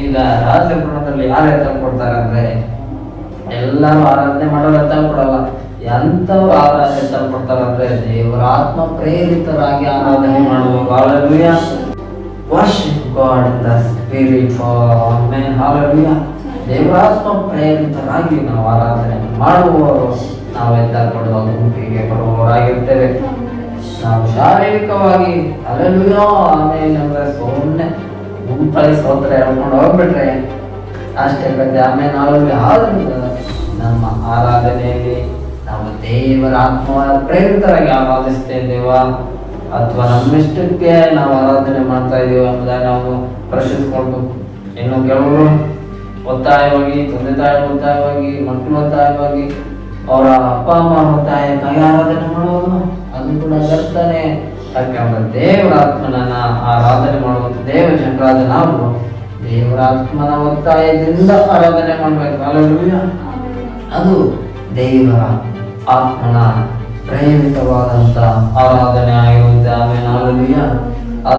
ಈಗ ರಾಜಗುಣದಲ್ಲಿ ಯಾರು ಎತ್ತ ಕೊಡ್ತಾರೆ ಅಂದ್ರೆ ಎಲ್ಲರೂ ಆರಾಧನೆ ಮಾಡೋರು ಎತ್ತ ಕೊಡಲ್ಲ. ಎಂಥವ್ರು ಆರಾಧನೆ ಎತ್ತ ಕೊಡ್ತಾರೆ ಅಂದ್ರೆ ದೇವರ ಆತ್ಮ ಪ್ರೇರಿತರಾಗಿ ಆರಾಧನೆ ಮಾಡುವ hallelujah worship God the spirit for men ದೇವರಾತ್ಮ ಪ್ರೇರಿತರಾಗಿ ನಾವು ಆರಾಧನೆ ಮಾಡುವವರು ನಾವು ಕೊಡುವ ಗುಂಪಿಗೆ ಬರುವವರಾಗಿರ್ತೇವೆ. ನಾವು ಶಾರೀರಿಕವಾಗಿ ಅಲ್ಲೆಲ್ಲೋ ಆಮೇಲೆ ಅಂದ್ರೆ ಸುಮ್ಮನೆ ಗುಂಪಲ್ಲಿ ಸೋತ್ರೆ ಹೇಳ್ಕೊಂಡು ಹೋಗ್ಬಿಟ್ರೆ ಅಷ್ಟೇ ಕತೆ ಆಮೇಲೆ ನಾವು ಯಾವ್ದು? ನಮ್ಮ ಆರಾಧನೆಯಲ್ಲಿ ನಾವು ದೇವರ ಆತ್ಮ ಪ್ರೇರಿತರಾಗಿ ಆರಾಧಿಸ್ತಾ ಇದ್ದೇವಾ ಅಥವಾ ನಮ್ಮಿಷ್ಟಕ್ಕೆ ನಾವು ಆರಾಧನೆ ಮಾಡ್ತಾ ಇದೀವ ಅನ್ನೋದಾಗ ನಾವು ಪ್ರಶ್ನಿಸ್ಕೊಂಡು ಇನ್ನು ಕೆಲವರು ಒತ್ತಾಯವಾಗಿ, ತಂದೆ ತಾಯಿ ಒತ್ತಾಯವಾಗಿ, ಮಕ್ಕಳು ಒತ್ತಾಯವಾಗಿ, ಅವರ ಅಪ್ಪ, ಅಮ್ಮ ಒತ್ತಾಯಕ್ಕಾಗಿ ಆರಾಧನೆ ಮಾಡುವುದು ಅದು ಕೂಡ ವ್ಯರ್ಥನೆ ಯಾಕಂದ್ರೆ ದೇವರ ಆತ್ಮನನ್ನ ಆರಾಧನೆ ಮಾಡುವಂತ ದೇವ ಜನರಾದ ನಾವು ದೇವರ ಆತ್ಮನ ಒತ್ತಾಯದಿಂದ ಆರಾಧನೆ ಮಾಡ್ಬೇಕು. ಅದು ದೇವರ ಆತ್ಮನ ಪ್ರೇರಿತವಾದಂಥ ಆರಾಧನೆ ಆಗಿರುತ್ತೆ ಆಮೇಲೆ.